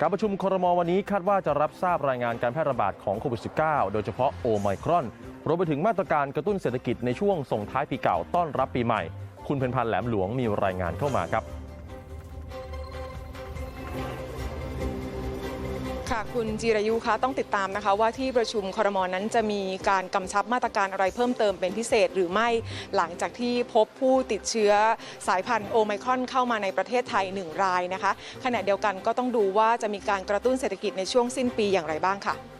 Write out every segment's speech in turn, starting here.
การประชุมครมวันนี้คาดว่าจะรับทราบรายงานการแพร่ระบาดของโควิด -19 โดยเฉพาะโอไมครอน รวมไปถึงมาตรการกระตุ้นเศรษฐกิจในช่วงส่งท้ายปีเก่าต้อนรับปีใหม่ คุณเพนพันธ์แหลมหลวงมีรายงานเข้ามาครับ ค่ะคุณจีรายุคะต้องติดตามนะคะว่าที่ประชุมครมนั้นจะมีการกำชับมาตรการอะไรเพิ่มเติมเป็นพิเศษหรือไม่หลังจากที่พบผู้ติดเชื้อสายพันธุ์โอไมครอนเข้ามาในประเทศไทยหนึ่งรายนะคะขณะเดียวกันก็ต้องดูว่าจะมีการกระตุ้นเศรษฐกิจในช่วงสิ้นปีอย่างไรบ้างค่ะ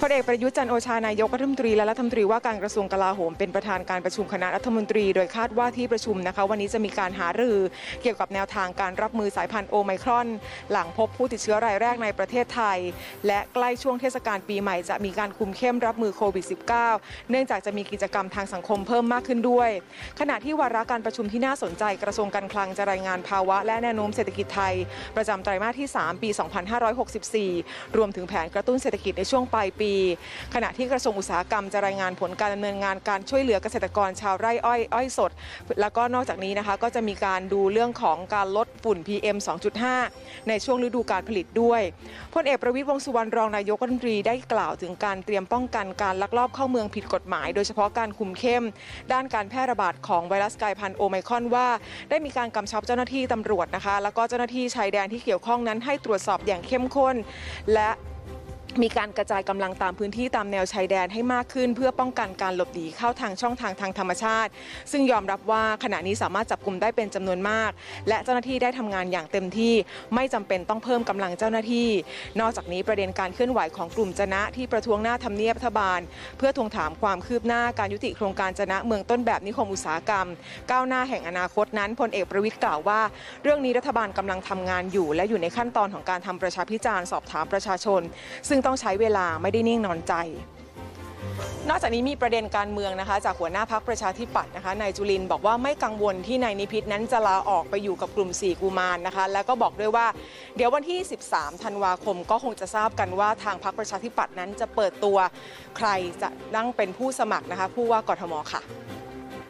พลเอกประยุทธ์จันโอชานายกรัฐมนตรีและรัฐมนตรีว่าการกระทรวงกลาโหมเป็นประธานการประชุมคณะรัฐมนตรี โดยคาดว่าที่ประชุมนะคะ วันนี้จะมีการหารือเกี่ยวกับแนวทางการรับมือสายพันธุ์โอไมครอน หลังพบผู้ติดเชื้อรายแรกในประเทศไทย และใกล้ช่วงเทศกาลปีใหม่จะมีการคุมเข้มรับมือโควิด -19 เนื่องจากจะมีกิจกรรมทางสังคมเพิ่มมากขึ้นด้วย ขณะที่วาระการประชุมที่น่าสนใจกระทรวงการคลังจะรายงานภาวะและแนวโน้มเศรษฐกิจไทย ประจำไตรมาสที่ 3 ปี 2564 รวมถึงแผนกระตุ้นเศรษฐกิจในช่วงปลายปี ขณะที่กระทรวงอุตสาหกรรมจะรายงานผลการดำเนินงานการช่วยเหลือเกษตรกรชาวไร่อ้อยอ้อยสด แล้วก็นอกจากนี้นะคะก็จะมีการดูเรื่องของการลดฝุ่น PM 2.5 ในช่วงฤดูการผลิตด้วยพลเอกประวิตรวงสุวรรณรองนายกรัฐมนตรีได้กล่าวถึงการเตรียมป้องกันการลักลอบเข้าเมืองผิดกฎหมาย โดยเฉพาะการคุมเข้ม ด้านการแพร่ระบาดของไวรัสกลายพันธุ์โอไมครอนว่า ได้มีการกำชับเจ้าหน้าที่ตำรวจนะคะ แล้วก็เจ้าหน้าที่ชายแดนที่เกี่ยวข้องนั้นให้ตรวจสอบอย่างเข้มข้น และ มีการกระจายกำลังตามพื้นที่ตามแนวชายแดนให้มากขึ้น เพื่อป้องกันการหลบหนีเข้าทางช่องทางทางธรรมชาติ ซึ่งยอมรับว่าขณะนี้สามารถจับกลุ่มได้เป็นจำนวนมาก และเจ้าหน้าที่ได้ทำงานอย่างเต็มที่ ไม่จำเป็นต้องเพิ่มกำลังเจ้าหน้าที่ นอกจากนี้ประเด็นการเคลื่อนไหวของกลุ่มจนะที่ประท้วงหน้าทำเนียบรัฐบาล เพื่อทวงถามความคืบหน้าการยุติโครงการจนะเมืองต้นแบบนิคมอุตสาหกรรม ก้าวหน้าแห่งอนาคตนั้นพลเอกประวิตยกล่าวว่า เรื่องนี้รัฐบาลกำลังทำงานอยู่ และอยู่ในขั้นตอนของการทำประชาพิจารณ์สอบถามประชาชน ซึ่งต้องใช้เวลาไม่ได้นิ่งนอนใจ นอกจากนี้มีประเด็นการเมืองนะคะ จากหัวหน้าพักประชาธิปัตย์นะคะนายจุลินบอกว่าไม่กังวลที่นายนิพิษนั้นจะลาออกไปอยู่กับกลุ่ม 4 กุมารนะคะ แล้วก็บอกด้วยว่า เดี๋ยววันที่ 13 ธันวาคมก็คงจะทราบกันว่าทางพักประชาธิปัตย์นั้นจะเปิดตัวใครจะนั่งเป็นผู้สมัครนะคะผู้ว่ากทมค่ะ